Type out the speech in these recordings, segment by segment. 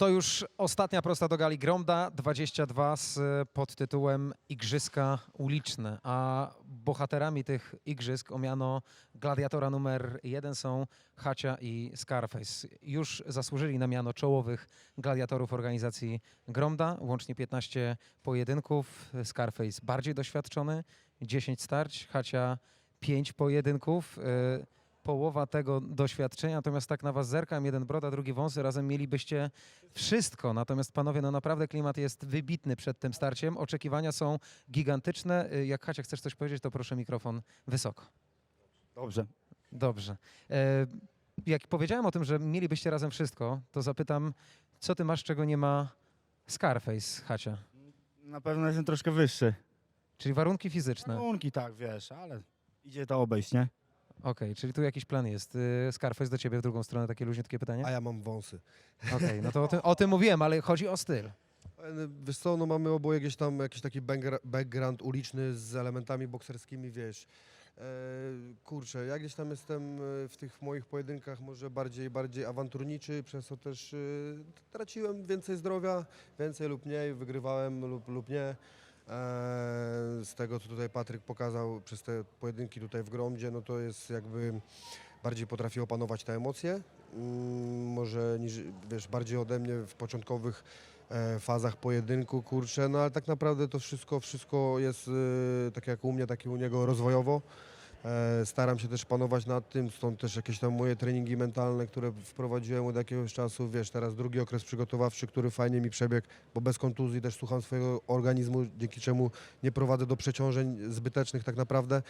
To już ostatnia prosta do gali Gromda 22 z e, podtytułem Igrzyska uliczne, a bohaterami tych igrzysk o miano gladiatora numer jeden są Hacia i Scarface. Już zasłużyli na miano czołowych gladiatorów organizacji Gromda, łącznie 15 pojedynków. Scarface bardziej doświadczony, 10 starć, Hacia 5 pojedynków. E, połowa tego doświadczenia, natomiast tak na was zerkam, jeden broda, drugi wąsy, razem mielibyście wszystko. Natomiast panowie, no naprawdę klimat jest wybitny przed tym starciem. Oczekiwania są gigantyczne. Y, Jak Hacia chcesz coś powiedzieć, to proszę mikrofon wysoko. Dobrze. Dobrze. E, Jak powiedziałem o tym, że mielibyście razem wszystko, to zapytam, co ty masz, czego nie ma Scarface, Hacia? Na pewno jestem troszkę wyższy. Czyli warunki fizyczne. Warunki tak, wiesz, ale idzie to obejść, nie? Czyli tu jakiś plan jest. Y, Scarface do ciebie w drugą stronę, takie luźniutkie pytanie? A ja mam wąsy. Okej, no to o tym, o tym mówiłem, ale chodzi o styl. E, Wiesz co, no mamy oboje gdzieś tam jakiś taki backgra- background uliczny z elementami bokserskimi, wiesz. E, kurczę, ja gdzieś tam jestem e, w tych moich pojedynkach może bardziej, bardziej awanturniczy, przez to też e, traciłem więcej zdrowia, więcej lub mniej, wygrywałem lub, lub nie. E, z tego, co tutaj Patryk pokazał przez te pojedynki tutaj w Gromdzie, no to jest jakby bardziej potrafi opanować te emocje, mm, może niż, wiesz, bardziej ode mnie w początkowych e, fazach pojedynku, kurczę, no ale tak naprawdę to wszystko, wszystko jest e, tak jak u mnie, tak i u niego rozwojowo. E, Staram się też panować nad tym, stąd też jakieś tam moje treningi mentalne, które wprowadziłem od jakiegoś czasu, wiesz, teraz drugi okres przygotowawczy, który fajnie mi przebiegł, bo bez kontuzji też słucham swojego organizmu, dzięki czemu nie prowadzę do przeciążeń zbytecznych tak naprawdę.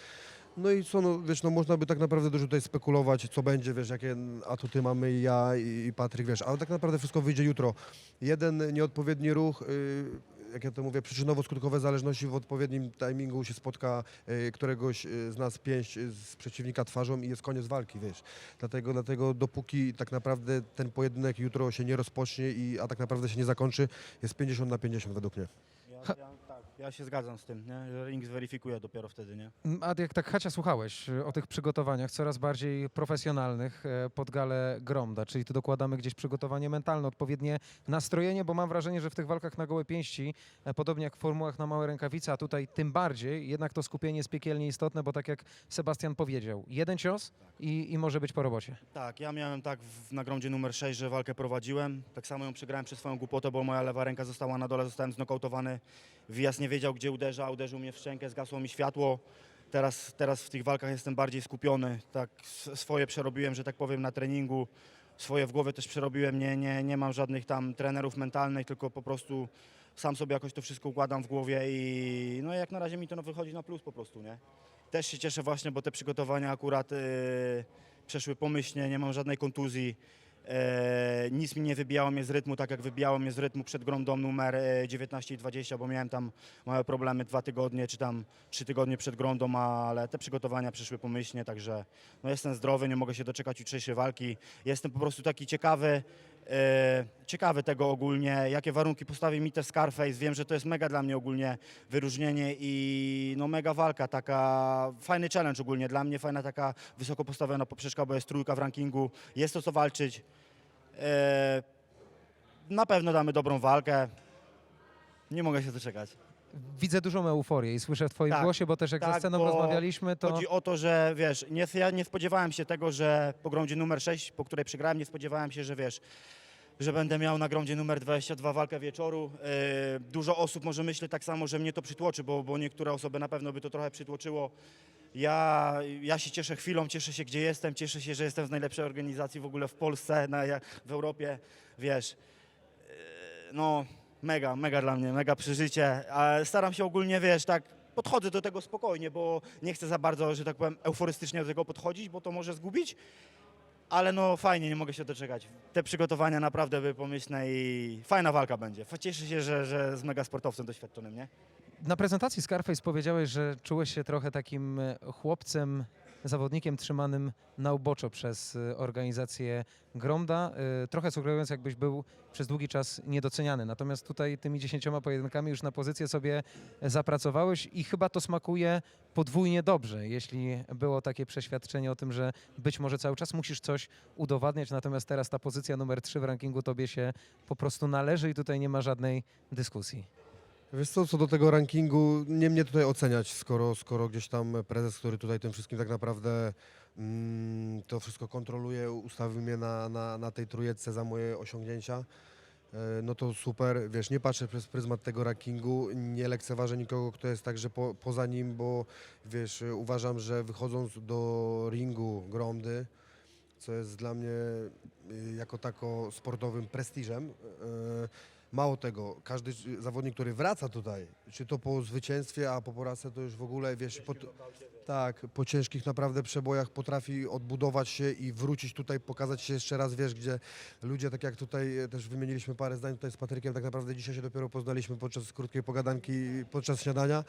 No i co, no wiesz, no można by tak naprawdę dużo tutaj spekulować, co będzie, wiesz, jakie atuty mamy ja i, Patryk, wiesz, ale tak naprawdę wszystko wyjdzie jutro. Jeden nieodpowiedni ruch, y, jak ja to mówię, przyczynowo-skutkowe zależności w odpowiednim timingu się spotka y, któregoś y, z nas pięść y, z przeciwnika twarzą i jest koniec walki, wiesz. Dlatego, dlatego dopóki tak naprawdę ten pojedynek jutro się nie rozpocznie, i, a tak naprawdę się nie zakończy, jest 50 na 50 według mnie. Ja, ja, się zgadzam z tym, nie? że ring zweryfikuje dopiero wtedy, nie? A jak tak Hacia słuchałeś y, o tych przygotowaniach coraz bardziej profesjonalnych e, pod galę Gromda, czyli tu dokładamy gdzieś przygotowanie mentalne, odpowiednie nastrojenie, bo mam wrażenie, że w tych walkach na gołe pięści, e, podobnie jak w formułach na małe rękawice, a tutaj tym bardziej, jednak to skupienie jest piekielnie istotne, bo tak jak Sebastian powiedział, jeden cios i, i może być po robocie. Tak, ja miałem tak w nagrodzie numer 6, że walkę prowadziłem. Tak samo ją przegrałem przez swoją głupotę, bo moja lewa ręka została na dole, zostałem znokautowany. Wyjazd nie wiedział, gdzie uderza, uderzył mnie w szczękę, zgasło mi światło. Teraz, teraz w tych walkach jestem bardziej skupiony. Tak, swoje przerobiłem, że tak powiem, na treningu. Swoje w głowie też przerobiłem. Nie, nie, nie mam żadnych tam trenerów mentalnych, tylko po prostu sam sobie jakoś to wszystko układam w głowie i no jak na razie mi to no, wychodzi na plus po prostu, nie? Też się cieszę właśnie, bo te przygotowania akurat yy, przeszły pomyślnie, nie mam żadnej kontuzji. E, nic mi nie wybijało mnie z rytmu, tak jak wybijało mnie z rytmu przed gromdą numer e, 19 i 20, bo miałem tam małe problemy dwa tygodnie, czy tam trzy tygodnie przed gromdą, ale te przygotowania przeszły pomyślnie, także no jestem zdrowy, nie mogę się doczekać jutrzejszej walki. Jestem po prostu taki ciekawy, e, ciekawy tego ogólnie, jakie warunki postawi mi też Scarface. Wiem, że to jest mega dla mnie ogólnie wyróżnienie i no mega walka, taka fajny challenge ogólnie dla mnie, fajna taka wysoko postawiona poprzeczka, bo jest trójka w rankingu, jest to co walczyć. E, na pewno damy dobrą walkę. Nie mogę się doczekać. Widzę dużą euforię i słyszę w twoim Tak, głosie, bo też jak tak, sceną bo rozmawialiśmy, to... Chodzi o to, że wiesz, nie, ja nie spodziewałem się tego, że po grądzie numer 6, po której przegrałem, nie spodziewałem się, że wiesz, że będę miał na grądzie numer 22 walkę wieczoru. Yy, dużo osób może myśli tak samo, że mnie to przytłoczy, bo, bo niektóre osoby na pewno by to trochę przytłoczyło. Ja, ja się cieszę chwilą, cieszę się gdzie jestem, cieszę się, że jestem w najlepszej organizacji w ogóle w Polsce, na, w Europie, wiesz. Yy, no, mega, mega dla mnie, mega przeżycie. A staram się ogólnie, wiesz, tak podchodzę do tego spokojnie, bo nie chcę za bardzo, że tak powiem, euforystycznie do tego podchodzić, bo to może zgubić. Ale no fajnie, nie mogę się doczekać. Te przygotowania naprawdę były pomyślne i fajna walka będzie. Cieszę się, że, że z mega sportowcem doświadczonym, nie? Na prezentacji Scarface powiedziałeś, że czułeś się trochę takim e, chłopcem zawodnikiem trzymanym na uboczo przez y, organizację Gromda, y, trochę sugerując, jakbyś był przez długi czas niedoceniany. Natomiast tutaj tymi dziesięcioma pojedynkami już na pozycję sobie zapracowałeś i chyba to smakuje podwójnie dobrze, jeśli było takie przeświadczenie o tym, że być może cały czas musisz coś udowadniać, natomiast teraz ta pozycja numer 3 w rankingu tobie się po prostu należy i tutaj nie ma żadnej dyskusji. Wiesz co, co do tego rankingu, nie mnie tutaj oceniać, skoro, skoro gdzieś tam prezes, który tutaj tym wszystkim tak naprawdę mm, to wszystko kontroluje, ustawił mnie na, na, na tej trójeczce za moje osiągnięcia, e, no to super, wiesz, nie patrzę przez pryzmat tego rankingu, nie lekceważę nikogo, kto jest także po, poza nim, bo wiesz, uważam, że wychodząc do ringu Gromdy, co jest dla mnie y, jako tako sportowym prestiżem, e, Mało tego, każdy zawodnik, który wraca tutaj, czy to po zwycięstwie, a po porażce, to już w ogóle, wiesz, po, tak, po ciężkich naprawdę przebojach potrafi odbudować się i wrócić tutaj, pokazać się jeszcze raz, wiesz, gdzie ludzie, tak jak tutaj e, też wymieniliśmy parę zdań tutaj z Patrykiem, tak naprawdę dzisiaj się dopiero poznaliśmy podczas krótkiej pogadanki, podczas śniadania.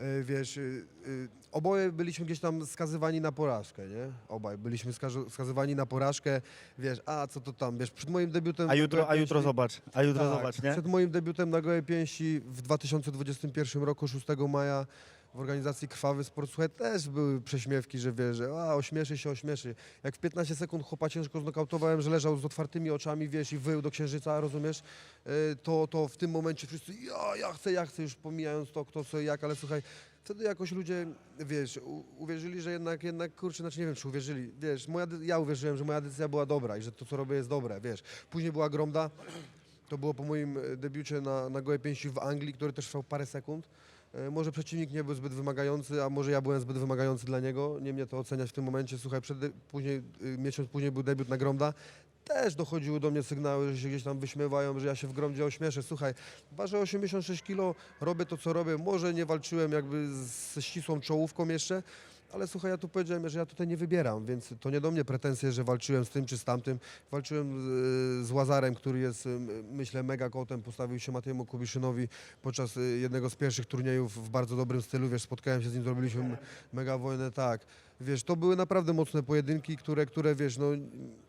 E, Wiesz, y, y, oboje byliśmy gdzieś tam skazywani na porażkę, nie? Obaj byliśmy skazywani na porażkę, wiesz, a co to tam, wiesz, przed moim debiutem... A jutro, a jutro zobacz, a jutro tak, zobacz, nie? Przed moim debiutem na Gołej Pięści w 2021 roku, 6 maja w organizacji Krwawy Sport Słuchaj, też były prześmiewki, że wie, że a, ośmieszy się, ośmieszy. Jak w 15 sekund chłopa ciężko znokautowałem, że leżał z otwartymi oczami, wiesz, i wył do księżyca, rozumiesz? Y, To, to w tym momencie wszyscy, ja, ja chcę, ja chcę, już pomijając to, kto co jak, ale słuchaj, wtedy jakoś ludzie, wiesz, u, uwierzyli, że jednak, jednak, kurczę, znaczy nie wiem, czy uwierzyli, wiesz, moja, ja uwierzyłem, że moja decyzja była dobra i że to, co robię, jest dobre, wiesz. Później była Gromda, to było po moim e, debiucie na, na gołej pięści w Anglii, który też trwał parę sekund. E, Może przeciwnik nie był zbyt wymagający, a może ja byłem zbyt wymagający dla niego. Nie mnie to oceniać w tym momencie. Słuchaj, przed, później, y, miesiąc później był debiut na Gromda. Też dochodziły do mnie sygnały, że się gdzieś tam wyśmiewają, że ja się w Gromdzie ośmieszę. Słuchaj, ważę 86 kg, robię to, co robię. Może nie walczyłem jakby ze ścisłą czołówką jeszcze, ale słuchaj, ja tu powiedziałem, że ja tutaj nie wybieram, więc to nie do mnie pretensje, że walczyłem z tym czy z tamtym. Walczyłem z, z Łazarem, który jest, y, myślę, mega kotem. Postawił się Matejemu Kubiszynowi podczas y, jednego z pierwszych turniejów w bardzo dobrym stylu. Wiesz, spotkałem się z nim, zrobiliśmy mega wojnę, tak. Wiesz, to były naprawdę mocne pojedynki, które, które wiesz, no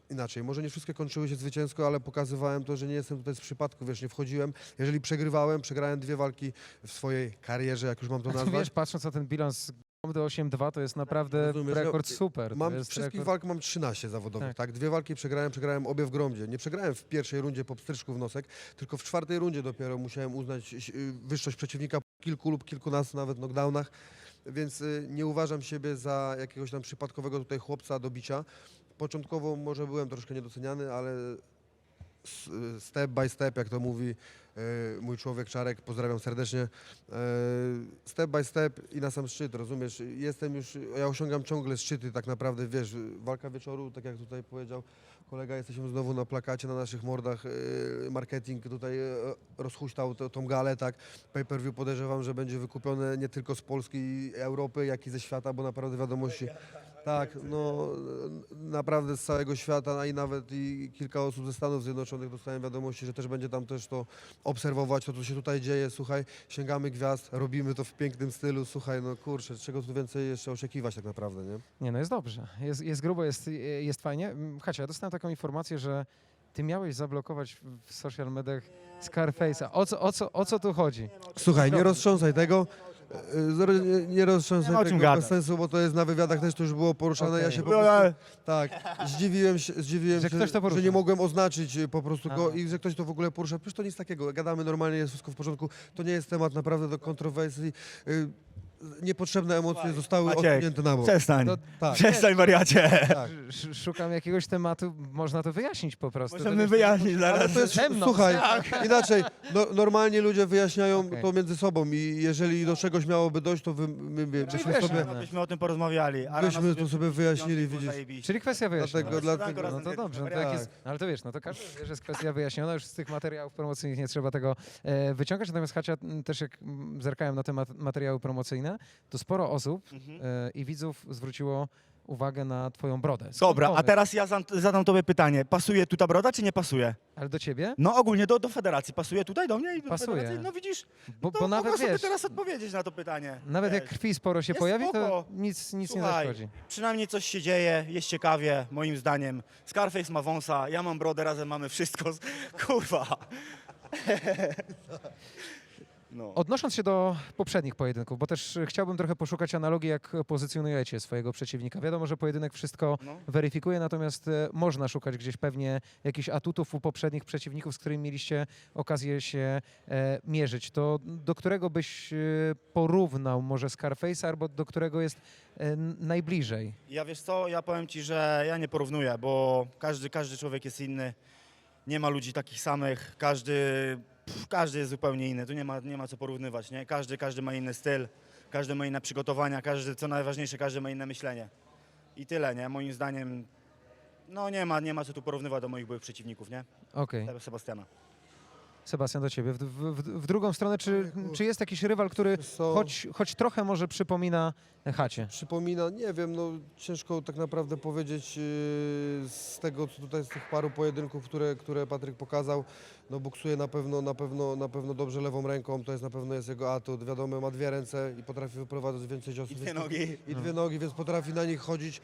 inaczej, może nie wszystkie kończyły się zwycięsko, ale pokazywałem to, że nie jestem tutaj z przypadku, wiesz, nie wchodziłem. Jeżeli przegrywałem, przegrałem dwie walki w swojej karierze, jak już mam to A nazwać. wiesz, patrząc na ten bilans 8-2, to jest naprawdę Rozumiesz, no, rekord super. Mam to jest wszystkich rekord... walk mam 13 zawodowych, Tak. tak. Dwie walki przegrałem, przegrałem obie w Gromdzie. Nie przegrałem w pierwszej rundzie po pstryczku w nosek, tylko w czwartej rundzie dopiero musiałem uznać y, wyższość przeciwnika po kilku lub kilkunastu nawet knockdownach, więc y, nie uważam siebie za jakiegoś tam przypadkowego tutaj chłopca do bicia. Początkowo może byłem troszkę niedoceniany, ale s- y, step by step, jak to mówi y, mój człowiek Czarek, pozdrawiam serdecznie. E, Step by step i na sam szczyt, rozumiesz? Jestem już, ja osiągam ciągle szczyty tak naprawdę, wiesz, walka wieczoru, tak jak tutaj powiedział kolega, jesteśmy znowu na plakacie, na naszych mordach, e, marketing tutaj e, rozhuśtał tą galę, tak? Pay-per-view podejrzewam, że będzie wykupione nie tylko z Polski i Europy, jak i ze świata, bo naprawdę wiadomości, tak, no naprawdę z całego świata, a i nawet i kilka osób ze Stanów Zjednoczonych dostałem wiadomości, że też będzie tam też to obserwować, to co się tutaj dzieje, słuchaj, sięgamy gwiazd, robimy to w pięknym stylu, słuchaj, no kurczę, czego tu więcej jeszcze oczekiwać tak naprawdę, nie? Nie, no jest dobrze. Jest, jest grubo, jest, jest fajnie. Hacia, ja dostałem taką informację, że ty miałeś zablokować w- w social mediach Scarface'a. O co, o, co, o co tu chodzi? Słuchaj, nie roztrząsaj tego. E, Nie, nie roztrząsaj ma o tego czym bez gadać. sensu, bo to jest na wywiadach też to już było poruszane. Ja Okej. się po prostu, tak, zdziwiłem się, zdziwiłem Że się, ktoś to że poruszył. nie mogłem oznaczyć e, po prostu go Aha. i że ktoś to w ogóle porusza. Przecież to nic takiego, gadamy normalnie, jest wszystko w porządku. To nie jest temat naprawdę do kontrowersji. E, Niepotrzebne emocje zostały Maciek, odsunięte na bok. Przestań, To, Tak, przestań wariacie. tak. sz- szukam jakiegoś tematu, można to wyjaśnić po prostu. To Możemy wyjaśnić Ale zaraz. to jest, Ze mną, słuchaj, tak. inaczej, no, normalnie ludzie wyjaśniają Okej. to między sobą i jeżeli do czegoś miałoby dojść, to wy, my, my, byśmy wiesz, sobie, no. Byśmy o tym porozmawiali. a byśmy rano to sobie wyjaśnili, było widzisz. zajebiście. Czyli kwestia wyjaśniona. Dlatego, dlatego, razem No to dobrze, no to jak jest, ale to wiesz, no to każdy wie, że jest kwestia wyjaśniona, już z tych materiałów promocyjnych nie trzeba tego e, wyciągać, natomiast Hacia m, też jak m, zerkałem na te mat- materiały promocyjne, to sporo osób Mhm. e, i widzów zwróciło uwagę na twoją brodę. Skąd Dobra, a teraz ja zam- zadam tobie pytanie. Pasuje tu ta broda, czy nie pasuje? Ale do ciebie? No ogólnie do, do federacji. Pasuje tutaj do mnie i do Pasuje. federacji? No widzisz, Bo, to bo nawet mogę sobie wiesz, teraz odpowiedzieć na to pytanie. nawet jak Wiesz, krwi sporo się Jest pojawi, to spoko. nic, nic nie Słuchaj, zaszkodzi. Przynajmniej coś się dzieje, jest ciekawie, moim zdaniem. Scarface ma wąsa, ja mam brodę, razem mamy wszystko. Kurwa. No. Odnosząc się do poprzednich pojedynków, bo też chciałbym trochę poszukać analogii, jak pozycjonujecie swojego przeciwnika. Wiadomo, że pojedynek wszystko No. weryfikuje, natomiast e, można szukać gdzieś pewnie jakichś atutów u poprzednich przeciwników, z którymi mieliście okazję się e, mierzyć. To do którego byś e, porównał może Scarface'a, albo do którego jest e, najbliżej? Ja wiesz co, ja powiem ci, że ja nie porównuję, bo każdy, każdy człowiek jest inny. Nie ma ludzi takich samych, każdy, pff, każdy jest zupełnie inny, tu nie ma, nie ma co porównywać, nie? Każdy, każdy ma inny styl, każdy ma inne przygotowania, każdy, co najważniejsze, każdy ma inne myślenie. I tyle, nie? Moim zdaniem, no nie ma, nie ma co tu porównywać do moich byłych przeciwników, nie? Okej. Sebastiana. Sebastian, do ciebie. W, w, w, drugą stronę, czy, czy jest jakiś rywal, który co, choć, choć trochę może przypomina chacie? Przypomina, nie wiem, no ciężko tak naprawdę powiedzieć yy, z tego, co tutaj z tych paru pojedynków, które, które Patryk pokazał, no boksuje na pewno, na pewno, na pewno dobrze lewą ręką, to jest na pewno jest jego atut, wiadomo, ma dwie ręce i potrafi wyprowadzać więcej ciosów. I dwie nogi. I dwie nogi, więc potrafi na nich chodzić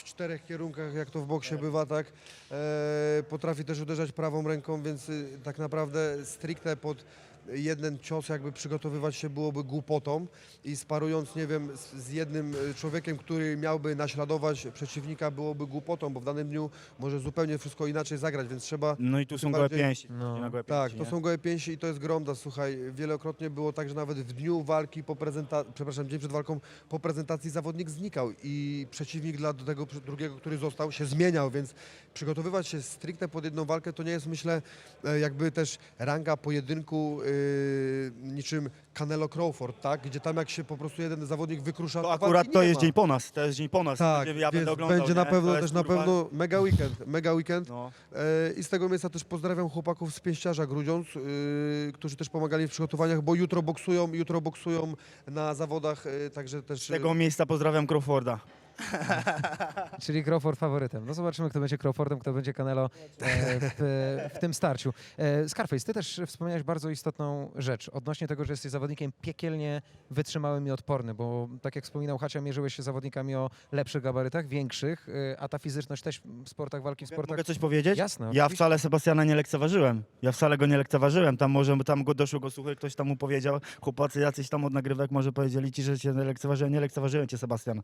w czterech kierunkach, jak to w boksie bywa, tak. E, potrafi też uderzać prawą ręką, więc y, tak naprawdę stricte pod jeden cios jakby przygotowywać się byłoby głupotą i sparując, nie wiem, z, z jednym y, człowiekiem, który miałby naśladować przeciwnika, byłoby głupotą, bo w danym dniu może zupełnie wszystko inaczej zagrać, więc trzeba No i tu są Tym gołe bardziej- pięści. No. na gołe tak, pięści, to nie? są gołe pięści i to jest gromda. Słuchaj, wielokrotnie było tak, że nawet w dniu walki po prezentacji, przepraszam, dzień przed walką po prezentacji zawodnik znikał i przeciwnik dla tego drugiego, który został, się zmieniał, więc przygotowywać się stricte pod jedną walkę to nie jest, myślę, e, jakby też ranga pojedynku yy, niczym Canelo Crawford, tak? Gdzie tam jak się po prostu jeden zawodnik wykrusza, To akurat to jest dzień po nas, to jest dzień po nas. Tak, Będzie- ja więc oglądał, będzie na nie? pewno To też jest, na kurwa, pewno mega weekend, mega weekend. No. E, I z tego miejsca też pozdrawiam chłopaków z Pięściarza Grudziądz, y, którzy też pomagali w przygotowaniach, bo jutro boksują, jutro boksują na zawodach, y, także też... Z tego miejsca pozdrawiam Crawforda. Czyli Crawford faworytem. No zobaczymy, kto będzie Crawfordem, kto będzie Canelo e, w, w tym starciu. E, Scarface, ty też wspomniałeś bardzo istotną rzecz odnośnie tego, że jesteś zawodnikiem piekielnie wytrzymałym i odpornym, bo tak jak wspominał Hacia, mierzyłeś się z zawodnikami o lepszych gabarytach, większych, e, a ta fizyczność też w sportach walki, w sportach... Mogę coś powiedzieć? Jasne, Ja oczywiście. wcale Sebastiana nie lekceważyłem. Ja wcale go nie lekceważyłem. Tam może tam go doszło go słuchy, ktoś tam mu powiedział, chłopacy jacyś tam od nagrywek może powiedzieli ci, że cię nie lekceważyłem. Nie lekceważyłem cię, Sebastian.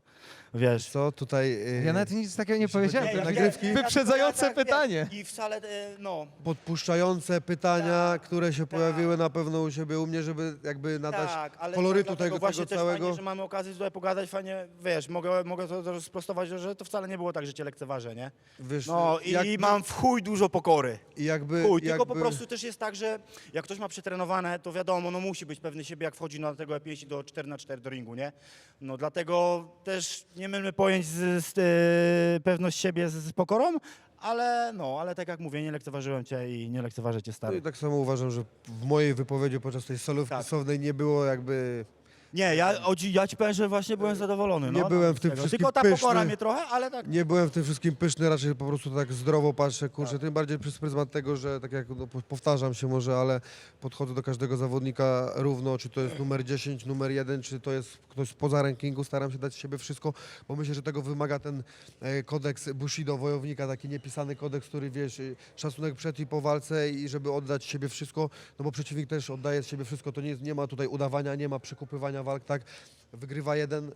Wiesz. Co tutaj... y, Ja nawet nic takiego nie powiedziałem. jest nagrywki? Wyprzedzające Ja tak, pytanie. wiesz, I wcale, e, no, podpuszczające pytania, Tak, które się tak. pojawiły na pewno u siebie, u mnie, żeby jakby nadać tak, ale kolorytu dlatego tego, właśnie tego też całego. Fajnie, że mamy okazję tutaj pogadać, fajnie, wiesz, mogę, mogę to to sprostować, że to wcale nie było tak, że cię lekceważę, nie? Wiesz, No i jakby, mam w chuj dużo pokory. i jakby, Chuj, jakby, tylko po prostu też jest tak, że jak ktoś ma przetrenowane, to wiadomo, no musi być pewny siebie, jak wchodzi na tego pięści do 4 na 4 do ringu, nie? No dlatego też nie mylmy pojęć z, z e, pewność siebie z, z pokorą, ale no, ale tak jak mówię, nie lekceważyłem cię i nie lekceważę cię No stary. i tak samo uważam, że w mojej wypowiedzi podczas tej solówki Tak. słownej nie było jakby... Nie, ja, o, ci- ja ci powiem, że właśnie byłem zadowolony. Nie no, byłem no, w tym tego. wszystkim Tylko ta pyszny. pokora mnie trochę, ale tak. Nie byłem w tym wszystkim pyszny, raczej po prostu tak zdrowo patrzę, kurczę, tym bardziej przez pryzmat tego, że tak jak no, po- powtarzam się może, ale podchodzę do każdego zawodnika równo, czy to jest numer 10, numer 1, czy to jest ktoś spoza rankingu, staram się dać z siebie wszystko, bo myślę, że tego wymaga ten e, kodeks Bushido, wojownika, taki niepisany kodeks, który wiesz, y, szacunek przed i po walce i żeby oddać z siebie wszystko, no bo przeciwnik też oddaje z siebie wszystko, to nie, jest, nie ma tutaj udawania, nie ma przekupywania walk, tak, wygrywa jeden, y,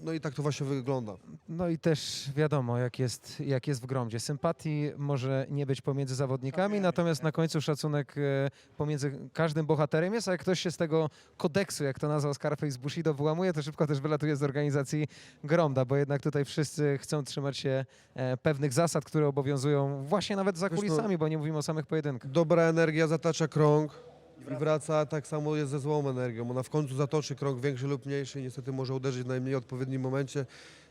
no i tak to właśnie wygląda. No i też wiadomo, jak jest, jak jest w gromdzie. Sympatii może nie być pomiędzy zawodnikami, natomiast na końcu szacunek e, pomiędzy każdym bohaterem jest, a jak ktoś się z tego kodeksu, jak to nazwał Scarface Bushido, wyłamuje, to szybko też wylatuje z organizacji Gromda, bo jednak tutaj wszyscy chcą trzymać się e, pewnych zasad, które obowiązują właśnie nawet za no- kulisami, bo nie mówimy o samych pojedynkach. Dobra energia zatacza krąg i wraca, tak samo jest ze złą energią. Ona w końcu zatoczy krąg większy lub mniejszy i niestety może uderzyć w najmniej odpowiednim momencie.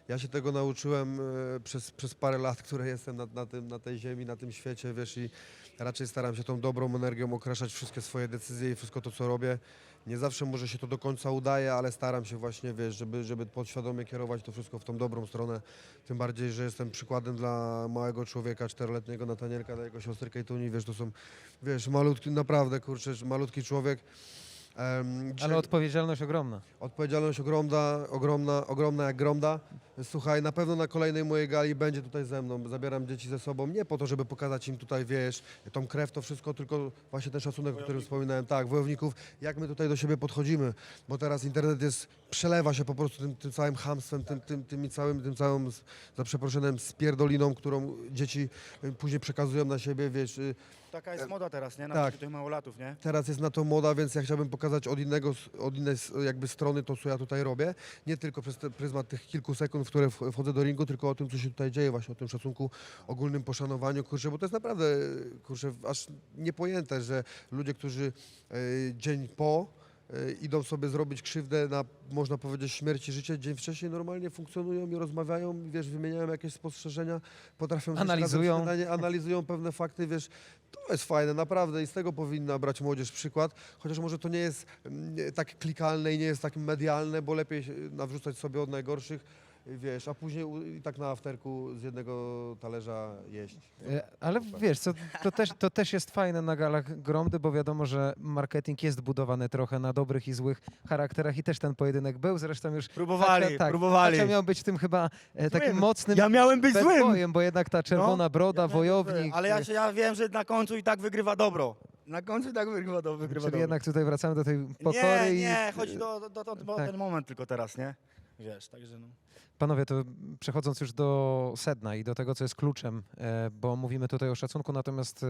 Ja się tego nauczyłem e, przez, przez parę lat, które jestem na, na, tym, na tej ziemi, na tym świecie, wiesz, i raczej staram się tą dobrą energią okraszać wszystkie swoje decyzje i wszystko to, co robię. Nie zawsze może się to do końca udaje, ale staram się właśnie, wiesz, żeby, żeby podświadomie kierować to wszystko w tą dobrą stronę. Tym bardziej, że jestem przykładem dla małego człowieka, czteroletniego Natanielka, dla jego siostry Kejtuni, wiesz, to są, wiesz, malutki, naprawdę, kurczę, malutki człowiek. Em, dzisiaj- Ale odpowiedzialność ogromna. Odpowiedzialność ogromna, ogromna, ogromna jak gromda. Słuchaj, na pewno na kolejnej mojej gali będzie tutaj ze mną. Zabieram dzieci ze sobą, nie po to, żeby pokazać im tutaj, wiesz, tą krew, to wszystko, tylko właśnie ten szacunek, o którym wspominałem, tak, wojowników, jak my tutaj do siebie podchodzimy, bo teraz internet jest, przelewa się po prostu tym, tym całym hamstwem, tym, tym, tymi całym, tym całym, za przeproszeniem, spierdoliną, którą dzieci y, później przekazują na siebie, wiesz, y, Taka jest moda teraz, nie? Na tak. tych małolatów, nie? teraz jest na to moda, więc ja chciałbym pokazać od, innego, od innej jakby strony to, co ja tutaj robię. Nie tylko przez te pryzmat tych kilku sekund, w które wch- wchodzę do ringu, tylko o tym, co się tutaj dzieje, właśnie o tym szacunku, ogólnym poszanowaniu, kurczę, bo to jest naprawdę, kurczę, aż niepojęte, że ludzie, którzy e, dzień po e, idą sobie zrobić krzywdę na, można powiedzieć, śmierć i życie, dzień wcześniej normalnie funkcjonują i rozmawiają, i, wiesz, wymieniają jakieś spostrzeżenia, potrafią Analizują. śniadanie, analizują pewne fakty, wiesz, to jest fajne, naprawdę i z tego powinna brać młodzież przykład, chociaż może to nie jest mm, tak klikalne i nie jest tak medialne, bo lepiej nawrzucać sobie od najgorszych, wiesz, a później u- i tak na afterku z jednego talerza jeść. E, Ale wiesz, co, to, też, to też jest fajne na galach Gromdy, bo wiadomo, że marketing jest budowany trochę na dobrych i złych charakterach i też ten pojedynek był. Zresztą już Próbowali, Hacia- tak, próbowali. Hacia miał być tym chyba e, takim Złym. mocnym Ja miałem być bad złym! boyem, bo jednak ta czerwona broda, wojownik. Ale ja, się, ja wiem, że na końcu i tak wygrywa dobro. Na końcu i tak wygrywa, do, wygrywa Czyli dobro. jednak tutaj wracamy do tej pokory nie, i nie, chodzi do, do, do, do, do tak. ten moment tylko teraz, nie? Wiesz, także no. Panowie, to przechodząc już do sedna i do tego, co jest kluczem, e, bo mówimy tutaj o szacunku, natomiast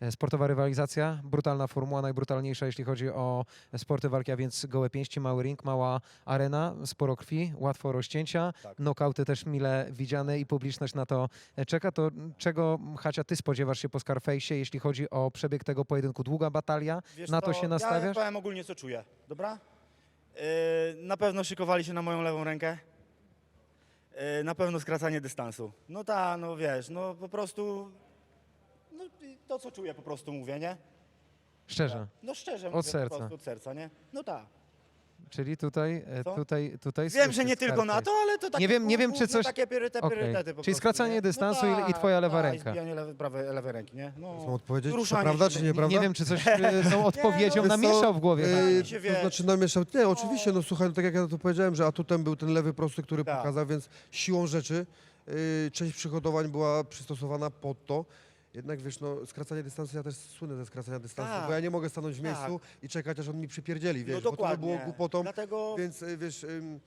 e, sportowa rywalizacja, brutalna formuła, najbrutalniejsza, jeśli chodzi o sporty walki, a więc gołe pięści, mały ring, mała arena, sporo krwi, łatwo rozcięcia, Tak. nokauty też mile widziane i publiczność na to e, czeka. To czego, Hacia, ty spodziewasz się po Scarface'ie, jeśli chodzi o przebieg tego pojedynku? Długa batalia? Wiesz Na to co, się Ja nastawiasz? powiem ogólnie, co czuję, dobra? Yy, na pewno szykowali się na moją lewą rękę. Yy, na pewno skracanie dystansu. No ta, no wiesz, no po prostu... No to, co czuję, po prostu mówię, nie? Szczerze. No szczerze Od mówię, serca. Po prostu od serca, nie? No tak. Czyli tutaj, e, Co? tutaj, tutaj Wiem, że nie tylko na to, ale to takie Nie wiem- nie wiem, czy główne coś- takie priorytety, Okej. priorytety po Czyli prostu, skracanie nie? dystansu i- i tak, twoja lewa tak, ręka. I zbijanie lewej, prawej, lewej ręki, nie? No. Odpowiedzieć, czy Ruszanie prawda, się. czy nieprawda? Nie wiem, czy coś e, tą odpowiedzią no, Wiesz co, namieszał w głowie. Yy, Tak, się to znaczy namieszał. Nie, oczywiście, no słuchaj, no, tak jak ja to powiedziałem, że atutem był ten lewy prosty, który Tak. pokazał, więc siłą rzeczy yy, część przygotowań była przystosowana pod to. Jednak wiesz, no skracanie dystansu, ja też słynę ze skracania dystansu, Tak. bo ja nie mogę stanąć w Tak. miejscu i czekać, aż on mi przypierdzieli, wiesz, no bo to by dokładnie. było głupotą, Dlatego więc yy, wiesz... ym,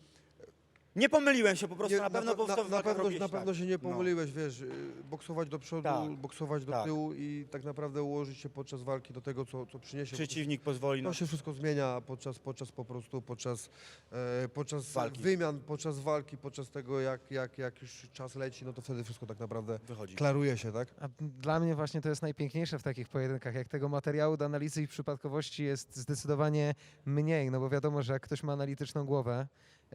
nie pomyliłem się po prostu, Nie, na pewno, na, to na, pewno, robiłeś na tak. pewno się nie No. pomyliłeś, wiesz, yy, boksować do przodu, Tak, boksować do tak. tyłu i tak naprawdę ułożyć się podczas walki do tego, co, co przyniesie. Przeciwnik pozwoli. To No. się wszystko zmienia podczas, podczas po prostu, podczas, e, podczas Walki. wymian, podczas walki, podczas tego jak, jak, jak już czas leci, no to wtedy wszystko tak naprawdę Wychodzi. klaruje się, tak? A dla mnie właśnie to jest najpiękniejsze w takich pojedynkach, jak tego materiału do analizy i przypadkowości jest zdecydowanie mniej, no bo wiadomo, że jak ktoś ma analityczną głowę,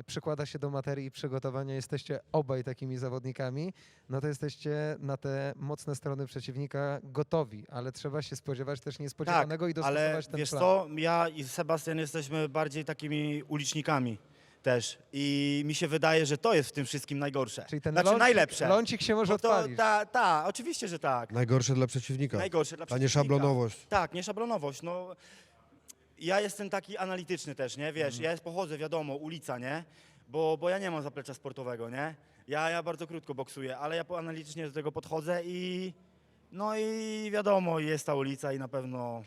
przykłada się do materii i przygotowania, jesteście obaj takimi zawodnikami, no to jesteście na te mocne strony przeciwnika gotowi, ale trzeba się spodziewać też niespodziewanego i dostosować Ale ten wiesz plan. co, ja i Sebastian jesteśmy bardziej takimi ulicznikami też i mi się wydaje, że to jest w tym wszystkim najgorsze. Czyli ten znaczy lącik, najlepsze. lącik się może Bo to, odpalić. ta, ta, oczywiście, że tak. Najgorsze dla przeciwnika, Najgorsze dla a nie przeciwnika. szablonowość. Tak, nie szablonowość. No, ja jestem taki analityczny też, nie? Wiesz, ja pochodzę, wiadomo, ulica, nie? Bo, bo ja nie mam zaplecza sportowego, nie? Ja, ja bardzo krótko boksuję, ale ja po analitycznie do tego podchodzę i no i wiadomo, jest ta ulica i na pewno,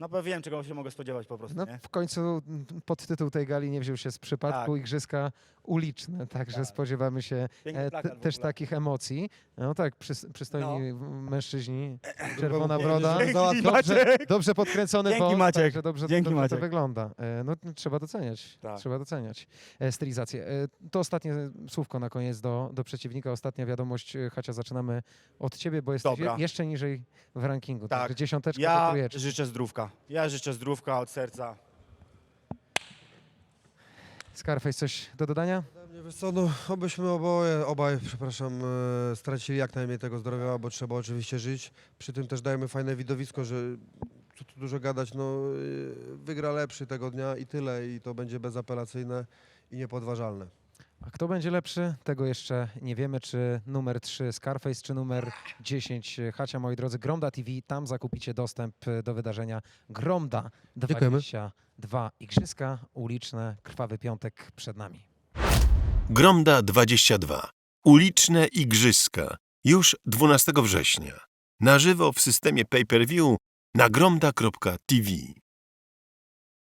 na pewno wiem, czego się mogę spodziewać po prostu, No, nie? w końcu mm, podtytuł tej gali nie wziął się z przypadku Tak. Igrzyska uliczne, także Tak. spodziewamy się Piękny e, plakat te, w też ogóle. takich emocji. No tak, przys, przystojni w- mężczyźni, czerwona broda, Dzięki, dobrze, Maciek. dobrze podkręcony Dzięki, wąs, Maciek. także dobrze, Dzięki, dobrze to Maciek. wygląda. E, No trzeba doceniać, Tak. trzeba doceniać e, stylizację. E, To ostatnie słówko na koniec do, do przeciwnika, ostatnia wiadomość, e, Hacia, zaczynamy od ciebie, bo jesteś Dobra. je, jeszcze niżej w rankingu, Tak. także dziesiąteczka Ja życzę zdrówka. Ja życzę zdrówka od serca. Scarface, coś do dodania? Wiesz co, no obyśmy oboje, obaj, przepraszam, e, stracili jak najmniej tego zdrowia, bo trzeba oczywiście żyć. Przy tym też dajemy fajne widowisko, że co tu dużo gadać, no e, wygra lepszy tego dnia i tyle i to będzie bezapelacyjne i niepodważalne. A kto będzie lepszy? Tego jeszcze nie wiemy, czy numer 3 Scarface, czy numer 10 Hacia, moi drodzy. Gromda TV, tam zakupicie dostęp do wydarzenia Gromda Dziękujemy. 22 Igrzyska uliczne, krwawy piątek przed nami. Gromda 22. Uliczne Igrzyska. Już 12 września. Na żywo w systemie pay-per-view na gromda.tv.